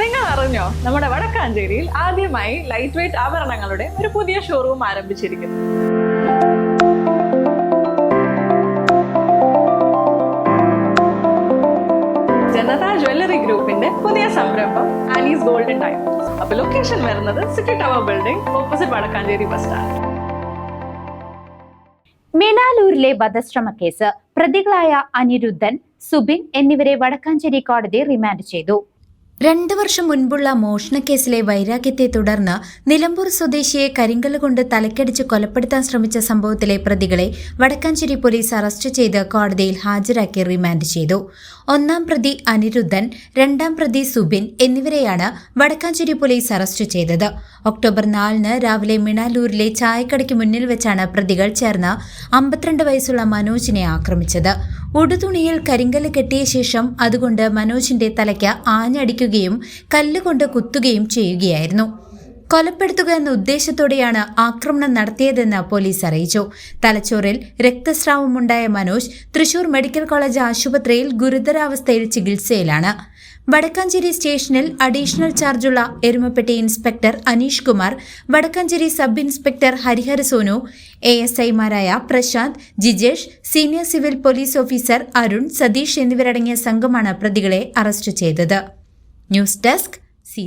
നിങ്ങൾ അറിഞ്ഞോ നമ്മുടെ വടക്കാഞ്ചേരിയിൽ ആദ്യമായി ലൈറ്റ് വെയിറ്റ് ആഭരണങ്ങളുടെ ഒരു പുതിയ ഷോറൂം ആരംഭിച്ചിരിക്കുന്നു. ജനത ജ്വല്ലറി ഗ്രൂപ്പിന്റെ പുതിയ സംരംഭം ആനീസ് ഗോൾഡൻ ടൈം അപ്പൊ ലൊക്കേഷൻ വരുന്നത് city tower building opposite Vadakkanchery bus stand മിനാലൂരിലെ വധശ്രമ കേസ് പ്രതികളായ അനിരുദ്ധൻ സുബിൻ എന്നിവരെ വടക്കാഞ്ചേരി കോടതി റിമാൻഡ് ചെയ്തു. രണ്ട് വർഷം മുൻപുള്ള മോഷണക്കേസിലെ വൈരാഗ്യത്തെ തുടർന്ന് നിലമ്പൂർ സ്വദേശിയെ കരിങ്കല്ല് കൊണ്ട് തലക്കടിച്ച് കൊലപ്പെടുത്താൻ ശ്രമിച്ച സംഭവത്തിലെ പ്രതികളെ വടക്കാഞ്ചേരി പോലീസ് അറസ്റ്റ് ചെയ്ത് കോടതിയിൽ ഹാജരാക്കി റിമാൻഡ് ചെയ്തു. ഒന്നാം പ്രതി അനിരുദ്ധൻ രണ്ടാം പ്രതി സുബിൻ എന്നിവരെയാണ് വടക്കാഞ്ചേരി പോലീസ് അറസ്റ്റ് ചെയ്തത്. ഒക്ടോബർ നാലിന് രാവിലെ മിണാലൂരിലെ ചായക്കടയ്ക്ക് മുന്നിൽ വെച്ചാണ് പ്രതികൾ ചേർന്ന് അമ്പത്തിരണ്ട് വയസ്സുള്ള മനോജിനെ ആക്രമിച്ചത്. ഉടുതുണിയിൽ കരിങ്കല്ല് കെട്ടിയ ശേഷം അതുകൊണ്ട് മനോജിന്റെ തലയ്ക്ക് ആഞ്ഞടിക്കുകയും കല്ലുകൊണ്ട് കുത്തുകയും ചെയ്യുകയായിരുന്നു കൊലപ്പെടുത്തുക എന്ന ഉദ്ദേശത്തോടെയാണ് ആക്രമണം നടത്തിയതെന്ന് പോലീസ് അറിയിച്ചു. തലച്ചോറിൽ രക്തസ്രാവമുണ്ടായ മനോജ് തൃശൂർ മെഡിക്കൽ കോളേജ് ആശുപത്രിയിൽ ഗുരുതരാവസ്ഥയിൽ ചികിത്സയിലാണ്. വടക്കാഞ്ചേരി സ്റ്റേഷനിൽ അഡീഷണൽ ചാർജുള്ള Erumapetty inspector Aneesh Kumar Vadakkanchery sub inspector Harihara Sonu A S ഐമാരായ Prasanth Jijesh senior civil police officer Arun Satheesh എന്നിവരടങ്ങിയ സംഘമാണ് പ്രതികളെ അറസ്റ്റ് ചെയ്തത്. News desk C